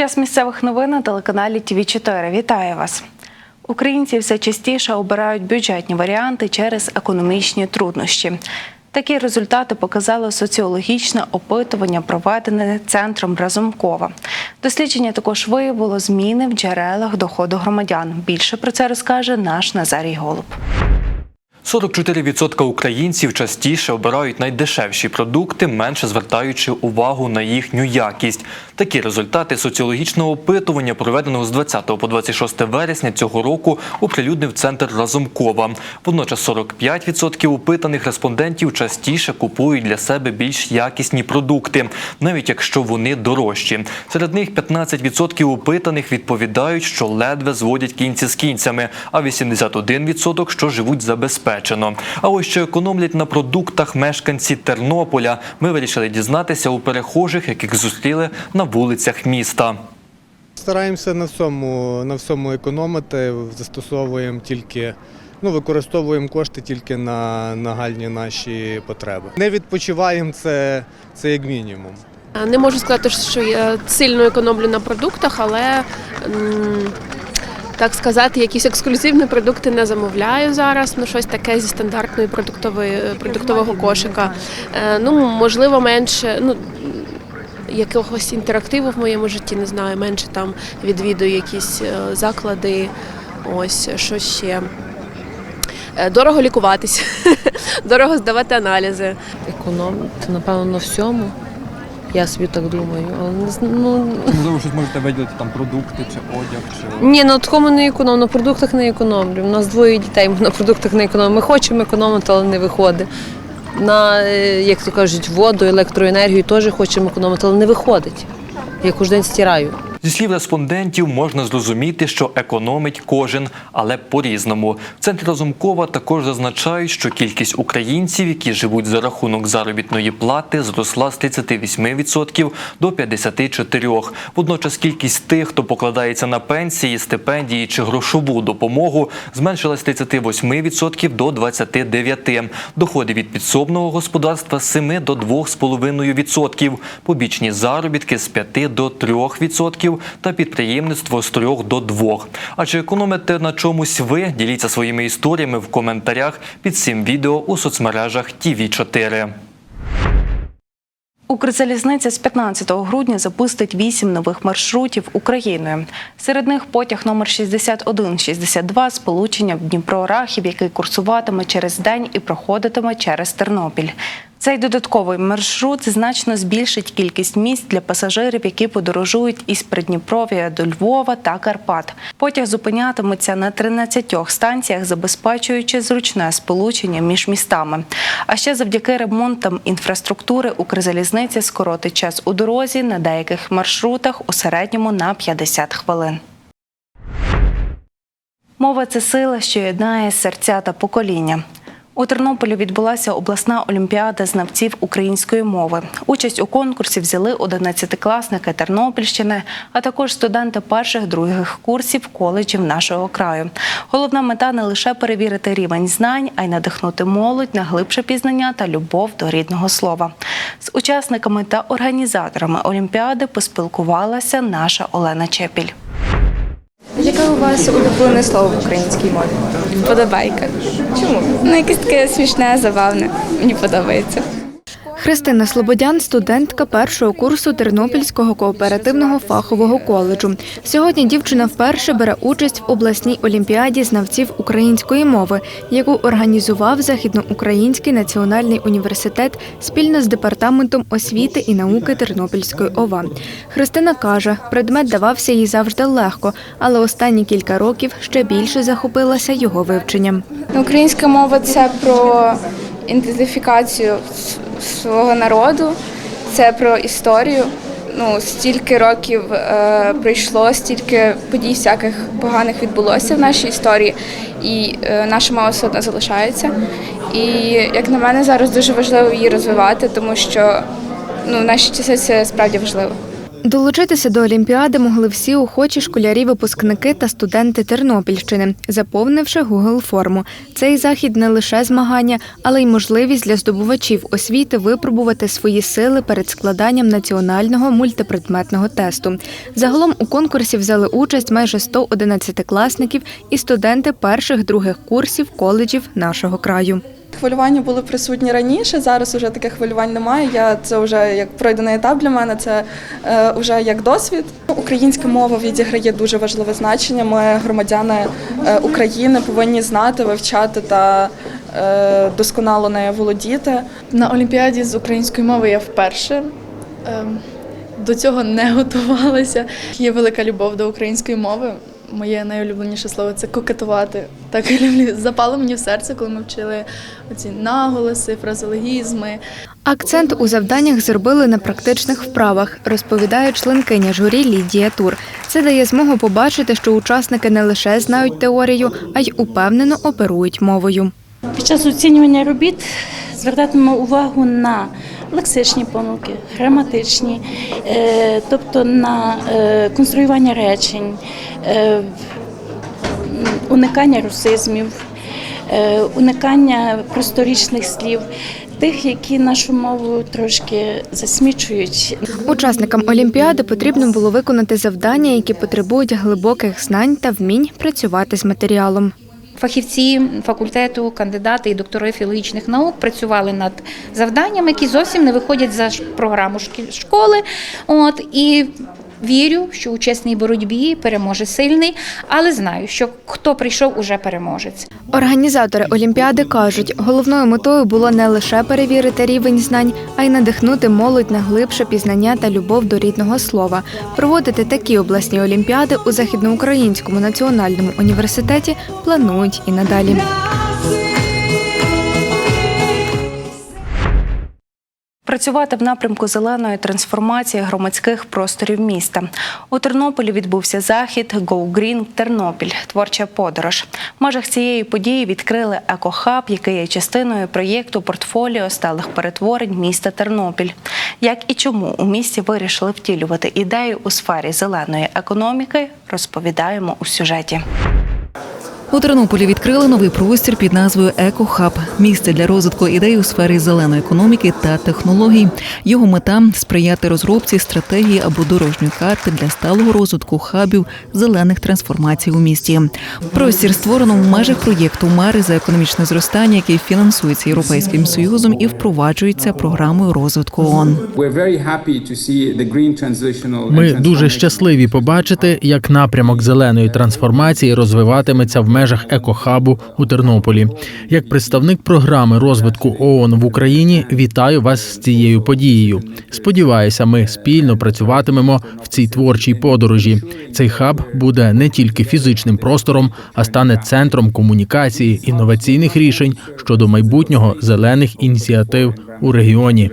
Час місцевих новин на телеканалі ТВ 4 Вітаю вас. Українці все частіше обирають бюджетні варіанти через економічні труднощі. Такі результати показало соціологічне опитування, проведене центром Разумкова. Дослідження також виявило зміни в джерелах доходу громадян. Більше про це розкаже наш Назарій Голуб. 44% українців частіше обирають найдешевші продукти, менше звертаючи увагу на їхню якість. Такі результати соціологічного опитування, проведеного з 20 по 26 вересня цього року, оприлюднив центр Разумкова. Водночас 45% опитаних респондентів частіше купують для себе більш якісні продукти, навіть якщо вони дорожчі. Серед них 15% опитаних відповідають, що ледве зводять кінці з кінцями, а 81% що живуть забезпечено. А ось що економлять на продуктах мешканці Тернополя, ми вирішили дізнатися у перехожих, яких зустріли на вулицях міста. Стараємося на всьому, на всьому економити, застосовуємо тільки, ну, використовуємо кошти тільки на нагальні наші потреби. Не відпочиваємо це, це як мінімум. Не можу сказати, що я сильно економлю на продуктах, але так сказати, якісь ексклюзивні продукти не замовляю зараз. Ну щось таке зі стандартної продуктової продуктового кошика. Е, Ну можливо, менше. Ну якогось інтерактиву в моєму житті не знаю. Менше там відвідую якісь е, заклади. Ось що ще. Е, Дорого лікуватись, дорого здавати аналізи. економити, напевно, на всьому. Я собі так думаю. Але не зн- ну, Можливо, щось можете виділити там продукти чи одяг, чи ні, на такому не економлю, на продуктах не економлю. У нас двоє дітей, ми на продуктах не економимо. Ми хочемо економити, але не виходить. На, е, як то кажуть, воду, електроенергію теж хочемо економити, але не виходить. Я кожен день стираю. Зі слів респондентів можна зрозуміти, що економить кожен, але по-різному. В центрі Разумкова також зазначають, що кількість українців, які живуть за рахунок заробітної плати, зросла з 38% до 54%. Водночас кількість тих, хто покладається на пенсії, стипендії чи грошову допомогу, зменшилась з 38% до 29%. Доходи від підсобного господарства з 7 до 2,5%. Побічні заробітки з 5 до 3% та підприємництво з 3 до 2. А чи економите на чомусь ви? Діліться своїми історіями в коментарях під цим відео у соцмережах ТІВІ4. Укрзалізниця з 15 грудня запустить вісім нових маршрутів Україною. Серед них потяг номер 6162 сполучення в Дніпро-Рахів, який курсуватиме через день і проходитиме через Тернопіль. Цей додатковий маршрут значно збільшить кількість місць для пасажирів, які подорожують із Придніпров'я до Львова та Карпат. Потяг зупинятиметься на 13 станціях, забезпечуючи зручне сполучення між містами. А ще завдяки ремонтам інфраструктури Укрзалізниця скоротить час у дорозі на деяких маршрутах у середньому на 50 хвилин. Мова це сила, що єднає серця та покоління. У Тернополі відбулася обласна олімпіада знавців української мови. Участь у конкурсі взяли 11-класники Тернопільщини, а також студенти перших других курсів коледжів нашого краю. Головна мета не лише перевірити рівень знань, а й надихнути молодь на глибше пізнання та любов до рідного слова. З учасниками та організаторами олімпіади поспілкувалася наша Олена Чепіль. Яке у вас улюблене слово в українській мові? Подобайка. Чому? Ну, якесь таке смішне, забавне. Мені подобається. Христина Слободян, студентка першого курсу Тернопільського кооперативного фахового коледжу. Сьогодні дівчина вперше бере участь в обласній олімпіаді знавців української мови, яку організував Західноукраїнський національний університет спільно з департаментом освіти і науки Тернопільської ОВА. Христина каже, предмет давався їй завжди легко, але останні кілька років ще більше захопилася його вивченням. Українська мова це про ідентифікацію свого народу, це про історію. Ну, стільки років е, пройшло, стільки подій всяких поганих відбулося в нашій історії, і е, наша мова все одно залишається. І як на мене, зараз дуже важливо її розвивати, тому що ну, в наші часи це справді важливо. Долучитися до Олімпіади могли всі охочі школярі, випускники та студенти Тернопільщини, заповнивши Google форму. Цей захід не лише змагання, але й можливість для здобувачів освіти випробувати свої сили перед складанням національного мультипредметного тесту. Загалом у конкурсі взяли участь майже 100 одинадцятикласників і студенти перших других курсів коледжів нашого краю. Хвилювання були присутні раніше. Зараз вже таких хвилювань немає. Я це вже як пройдений етап для мене. Це е, вже як досвід. Українська мова відіграє дуже важливе значення. Ми, громадяни е, України, повинні знати, вивчати та е, досконало нею володіти. На Олімпіаді з української мови я вперше. Ем, До цього не готувалася. Є велика любов до української мови. Моє найулюбленіше слово це кокетувати. Так я люблю. Запало мені в серце, коли ми вчили оці наголоси, фразологізми. Акцент у завданнях зробили на практичних вправах, розповідає членкиня журі Лідія Тур. Це дає змогу побачити, що учасники не лише знають теорію, а й упевнено оперують мовою. Під час оцінювання робіт звертатимемо увагу на лексичні помилки, граматичні, е, тобто на е, конструювання речень, е, уникання русизмів, уникання просторічних слів, тих, які нашу мову трошки засмічують. Учасникам Олімпіади потрібно було виконати завдання, які потребують глибоких знань та вмінь працювати з матеріалом. Фахівці факультету, кандидати і доктори філологічних наук працювали над завданнями, які зовсім не виходять за програму школи. От і вірю, що у чесній боротьбі переможе сильний, але знаю, що хто прийшов, уже переможець. Організатори Олімпіади кажуть, головною метою було не лише перевірити рівень знань, а й надихнути молодь на глибше пізнання та любов до рідного слова. Проводити такі обласні олімпіади у Західноукраїнському національному університеті планують і надалі. Працювати в напрямку зеленої трансформації громадських просторів міста. У Тернополі відбувся захід «Go Green Тернопіль. Творча подорож. В межах цієї події відкрили екохаб, який є частиною проєкту портфоліо сталих перетворень міста Тернопіль. Як і чому у місті вирішили втілювати ідею у сфері зеленої економіки, розповідаємо у сюжеті. У Тернополі відкрили новий простір під назвою «Екохаб» – місце для розвитку ідей у сфері зеленої економіки та технологій. Його мета сприяти розробці стратегії або дорожньої карти для сталого розвитку хабів зелених трансформацій у місті. Простір створено в межах проєкту Мари за економічне зростання, який фінансується Європейським союзом і впроваджується програмою розвитку ООН. Ми дуже щасливі побачити, як напрямок зеленої трансформації розвиватиметься в межах екохабу у Тернополі. Як представник програми розвитку ООН в Україні, вітаю вас з цією подією. Сподіваюся, ми спільно працюватимемо в цій творчій подорожі. Цей хаб буде не тільки фізичним простором, а стане центром комунікації інноваційних рішень щодо майбутнього зелених ініціатив у регіоні.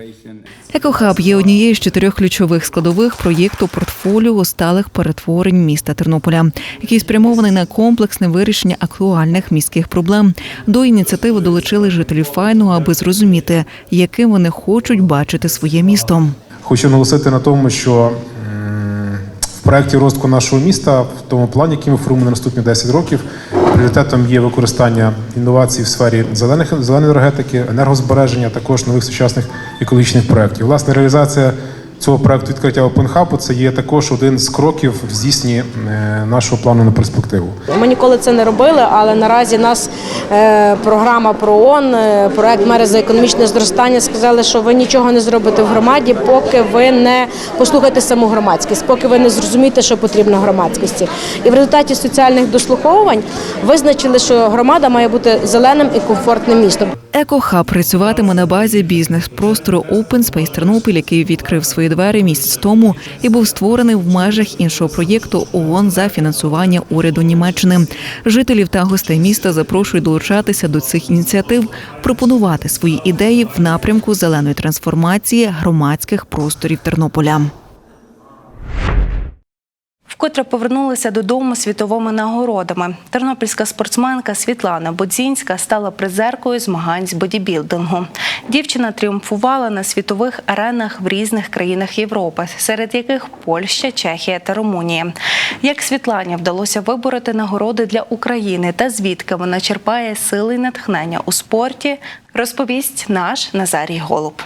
Екохаб є однією з чотирьох ключових складових проєкту портфоліо сталих перетворень міста Тернополя, який спрямований на комплексне вирішення актуальних міських проблем. До ініціативи долучили жителів Файного, аби зрозуміти, яким вони хочуть бачити своє місто. Хочу наголосити на тому, що в проєкті розвитку нашого міста, в тому плані, який ми формуємо на наступні 10 років, пріоритетом є використання інновацій в сфері зелених зеленої енергетики, енергозбереження, також нових сучасних екологічних проєктів. Власне, реалізація цього проєкту відкриття Open Hub – це є також один з кроків в здійсненні е, нашого плану на перспективу. Ми ніколи це не робили, але наразі нас е, програма про ООН, е, проект мери за економічне зростання сказали, що ви нічого не зробите в громаді, поки ви не послухаєте саму громадськість, поки ви не зрозумієте, що потрібно громадськості. І в результаті соціальних дослуховувань визначили, що громада має бути зеленим і комфортним містом. Екохаб працюватиме на базі бізнес-простору Open Space Тернопіль, який відкрив свої двері місяць тому і був створений в межах іншого проєкту ООН за фінансування уряду Німеччини. Жителів та гостей міста запрошують долучатися до цих ініціатив, пропонувати свої ідеї в напрямку зеленої трансформації громадських просторів Тернополя. Вкотре повернулися додому світовими нагородами. Тернопільська спортсменка Світлана Бодзінська стала призеркою змагань з бодібілдингу. Дівчина тріумфувала на світових аренах в різних країнах Європи, серед яких Польща, Чехія та Румунія. Як Світлані вдалося вибороти нагороди для України та звідки вона черпає сили й натхнення у спорті, розповість наш Назарій Голуб.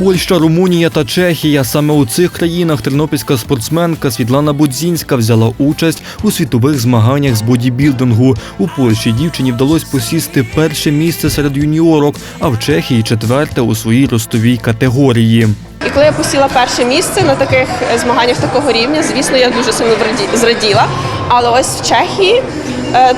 Польща, Румунія та Чехія. Саме у цих країнах тернопільська спортсменка Світлана Будзінська взяла участь у світових змаганнях з бодібілдингу. У Польщі дівчині вдалося посісти перше місце серед юніорок, а в Чехії четверте у своїй ростовій категорії. І коли я посіла перше місце на таких змаганнях такого рівня, звісно, я дуже сильно зраділа. Але ось в Чехії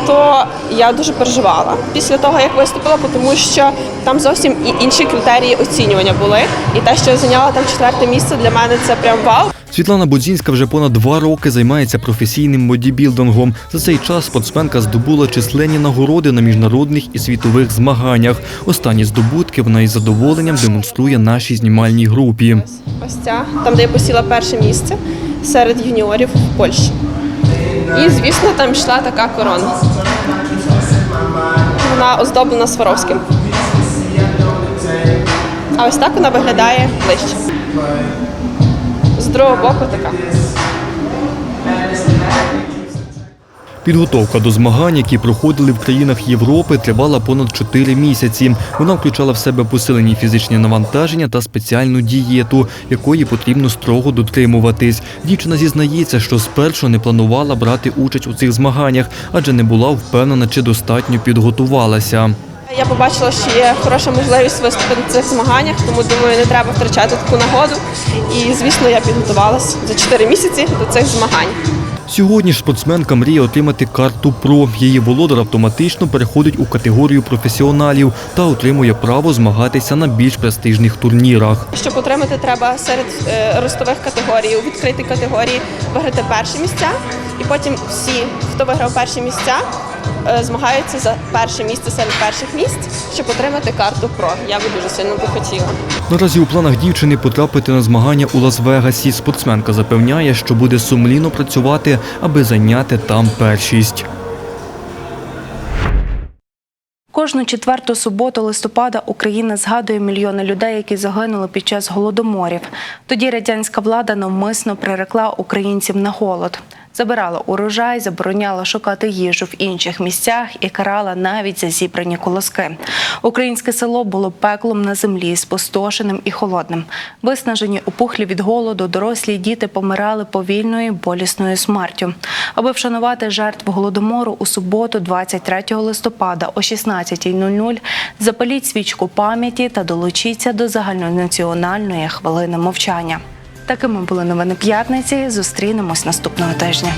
то я дуже переживала після того, як виступила, тому що там зовсім інші критерії оцінювання були. І те, що я зайняла там четверте місце, для мене це прям вау. Світлана Будзінська вже понад два роки займається професійним бодібілдингом. За цей час спортсменка здобула численні нагороди на міжнародних і світових змаганнях. Останні здобутки вона із задоволенням демонструє нашій знімальній групі. Ось ця, там, де я посіла перше місце серед юніорів в Польщі. І, звісно, там йшла така корона. Вона оздоблена Сваровським. А ось так вона виглядає ближче. З другого боку така. Підготовка до змагань, які проходили в країнах Європи, тривала понад 4 місяці. Вона включала в себе посилені фізичні навантаження та спеціальну дієту, якої потрібно строго дотримуватись. Дівчина зізнається, що спершу не планувала брати участь у цих змаганнях, адже не була впевнена, чи достатньо підготувалася. Я побачила, що є хороша можливість виступити на цих змаганнях, тому думаю, не треба втрачати таку нагоду. І, звісно, я підготувалася за 4 місяці до цих змагань. Сьогодні ж спортсменка мріє отримати карту ПРО. Її володар автоматично переходить у категорію професіоналів та отримує право змагатися на більш престижних турнірах. Щоб отримати, треба серед е, ростових категорій, у відкритій категорії виграти перші місця, і потім всі, хто виграв перші місця, змагаються за перше місце серед перших місць, щоб отримати карту ПРО. Я би дуже сильно би хотіла. Наразі у планах дівчини потрапити на змагання у Лас-Вегасі. Спортсменка запевняє, що буде сумлінно працювати, аби зайняти там першість. Кожну четверту суботу листопада Україна згадує мільйони людей, які загинули під час голодоморів. Тоді радянська влада навмисно прирекла українців на голод. Забирала урожай, забороняла шукати їжу в інших місцях і карала навіть за зібрані колоски. Українське село було пеклом на землі, спустошеним і холодним. Виснажені опухлі від голоду, дорослі діти помирали повільною болісною смертю. Аби вшанувати жертв голодомору у суботу, 23 листопада о 16.00 запаліть свічку пам'яті та долучіться до загальнонаціональної хвилини мовчання. Такими були новини п'ятниці. Зустрінемось наступного тижня.